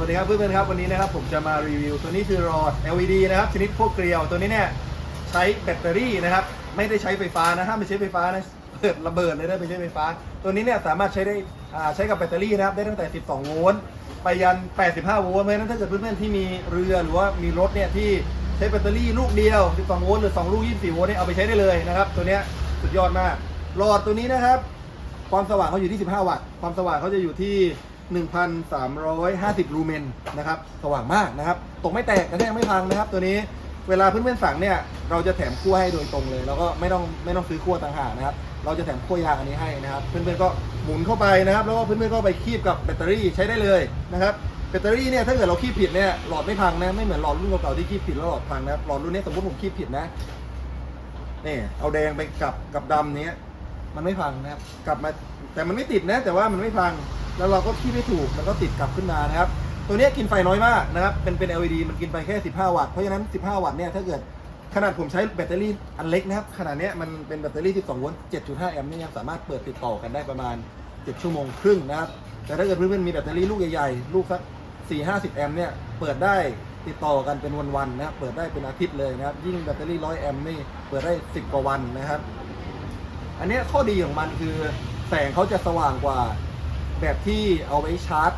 วัสดีครับเพื่อนๆครับวันนี้นะครับผมจะมารีวิว ตัวนี้คือหลอด LED นะครับชนิดพวกเกลียวตัวนี้เนี่ยใช้แบตเตอรี่นะครับ ไม่ได้ใช้ไฟฟ้านะถ้าไม่ใช้ไฟฟ้านะเกิดระเบิดเลยได้ไม่ใช้ไฟฟ้า ตัวนี้เนี่ยสามารถใช้ได้อ่าใช้กับแบตเตอรี่นะครับได้ตั้งแต่ 12 โวลต์ไปยัน 85 โวลต์เพราะฉะนั้นถ้าเกิดเพื่อนๆที่มีเรือหรือว่ามีรถเนี่ยที่ใช้แบตเตอรี่ลูกเดียว 12 โวลต์หรือ 2 ลูก 24 โวลต์เนี่ยเอาไปใช้ได้เลยนะครับ ตัวเนี้ยสุดยอดมากหลอดตัวนี้นะครับ ความสว่างเขาอยู่ที่ 15 วัตต์ความสว่างเขาจะอยู่ที่ 1,350 ลูเมนนะครับ สว่างมากนะครับ ตกไม่แตกกระแทกไม่พังนะครับ ตัวนี้เวลาเพื่อนๆสั่งเนี่ย เราจะแถมขั้วให้โดยตรงเลย แล้วก็ไม่ต้องไม่ต้องซื้อขั้วต่างหากนะครับ เราจะแถมขั้วยางอันนี้ให้นะครับ เพื่อนๆก็หมุนเข้าไปนะครับ แล้วก็เพื่อนๆก็ไปคีบกับแบตเตอรี่ใช้ได้เลยนะครับ แบตเตอรี่เนี่ยถ้าเกิดเราคีบผิดเนี่ยหลอดไม่พังนะ ไม่เหมือนหลอดรุ่นเก่าๆที่คีบผิดแล้วหลอดพังนะครับ หลอดรุ่นนี้สมมติผมคีบผิดนะ นี่เอาแดงไปกับกับดำเนี้ยมันไม่พังนะครับ กลับมาแต่มันไม่ติดนะ แต่ว่ามันไม่พัง แล้วเราก็ขี้ไม่ถูกมันก็ติดกลับขึ้นมานะครับ ตัวนี้กินไฟน้อยมากนะครับ เป็นเป็น LED มันกินไปแค่ 15 วัตต์ เพราะฉะนั้น 15 วัตต์เนี่ยถ้าเกิดขนาดผมใช้แบตเตอรี่อันเล็กนะครับ ขนาดเนี้ยมันเป็นแบตเตอรี่ 12 โวลต์ 7.5 แอมป์เนี่ยังสามารถเปิดติดต่อกันได้ประมาณ 7 ชั่วโมงครึ่งนะครับ แต่ถ้าเกิดเพื่อนๆมีแบตเตอรี่ลูกใหญ่ๆ ลูกสัก 4-50 แอมป์เนี่ย เปิดได้ติดต่อกันเป็นวันๆนะครับ เปิดได้เป็นอาทิตย์เลยนะครับ ยิ่งแบตเตอรี่ 100 แอมป์นี่ เปิดได้ 10 กว่าวันนะครับ อันนี้ข้อดีของมันคือแสงเขาจะสว่างกว่า แบบที่เอาไว้ชาร์จ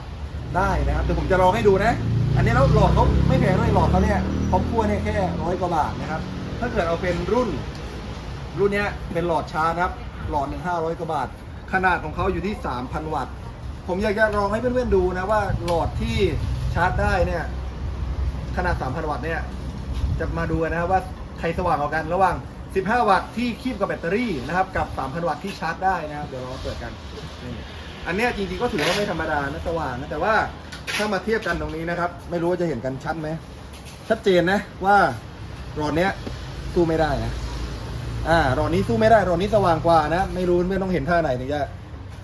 ได้นะครับเดี๋ยวผมจะลองให้ดูนะ อันนี้แล้วหลอดเขาไม่แพงด้วยหลอดเขาเนี่ยครอบครัวเนี่ยแค่ร้อยกว่าบาทนะครับ ถ้าเกิดเอาเป็นรุ่น รุ่นเนี้ยเป็นหลอดชาร์จนะครับหลอดหนึ่งห้าร้อยกว่าบาท ขนาดของเขาอยู่ที่3,000วัตต์ ผมอยากจะลองให้เพื่อนๆดูนะว่าหลอดที่ชาร์จได้เนี่ยขนาด3,000วัตต์เนี่ยจะมาดูนนะครับว่าใครสว่างกว่ากันระหว่าง 15 วัตต์ที่คีบกับแบตเตอรี่นะครับ กับ 3,000 วัตต์ที่ชาร์จได้นะครับ เดี๋ยวเราเปิดกันนี่ อันเนี้ยจริงๆก็ถือว่าไม่ธรรมดานะสว่างนะแต่ว่าถ้ามาเทียบกันตรงนี้นะครับ ไม่รู้ว่าจะเห็นกันชัดไหมชัดเจนนะว่าหลอดเนี้ยสู้ไม่ได้นะอ่าหลอดนี้สู้ไม่ได้หลอดนี้สว่างกว่านะ ไม่รู้ไม่ต้องเห็นท่าไหนถึงจะ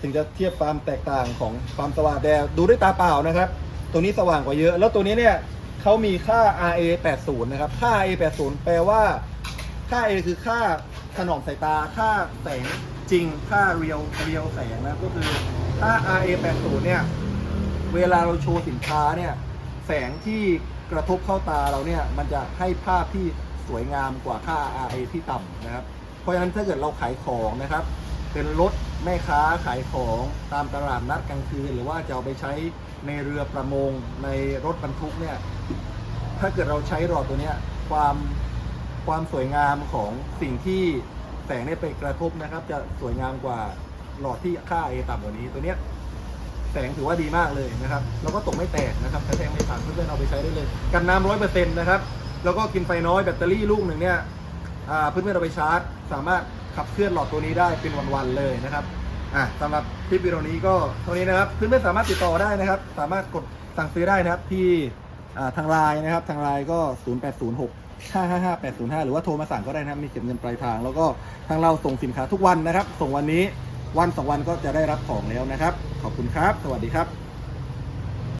ถึงจะเทียบความแตกต่างของความสว่างแต่ดูด้วยตาเปล่านะครับ ตัวนี้สว่างกว่าเยอะ แล้วตัวนี้เนี่ยเขามีค่า RA 80นะครับ ค่า RA 80แปลว่า ค่า A คือค่าถนอมสายตา ค่าแสง จริงค่าเรียวเรียวแสงนะก็คือค่า RA 80เนี่ย เวลาเราโชว์สินค้าเนี่ย แสงที่กระทบเข้าตาเราเนี่ย มันจะให้ภาพที่สวยงามกว่าค่า RA ที่ต่ำนะครับ เพราะฉะนั้นถ้าเกิดเราขายของนะครับ เป็นรถแม่ค้าขายของตามตลาดนัดกลางคืน หรือว่าจะเอาไปใช้ในเรือประมงในรถบรรทุกเนี่ย ถ้าเกิดเราใช้หลอดตัวเนี้ยความความสวยงามของสิ่งที่ แสงได้ไปกระทบนะครับ จะสวยงามกว่าหลอดที่ค่า A ต่ำกว่านี้ ตัวเนี้ยแสงถือว่าดีมากเลยนะครับ แล้วก็ตกไม่แตกนะครับกระแทกไม่พังเพื่อนๆเอาไปใช้ได้เลย กันน้ำร้อยเปอร์เซ็นต์นะครับ แล้วก็กินไฟน้อยแบตเตอรี่ลูกหนึ่งเนี่ยอ่าเพื่อนๆเอาไปชาร์จ สามารถขับเคลื่อนหลอดตัวนี้ได้เป็นวันๆเลยนะครับอะสำหรับคลิปวิดีโอนี้ก็เท่านี้นะครับ เพื่อนๆสามารถติดต่อได้นะครับ สามารถกดสั่งซื้อได้นะครับที่ ทางไลน์นะครับ ทางไลน์ก็ 0806 555 805 หรือว่าโทรมาสั่งก็ได้นะครับมีเก็บเงินปลายทาง แล้วก็ทางเราส่งสินค้าทุกวันนะครับ ส่งวันนี้วันสองวันก็จะได้รับของแล้วนะครับ ขอบคุณครับ สวัสดีครับ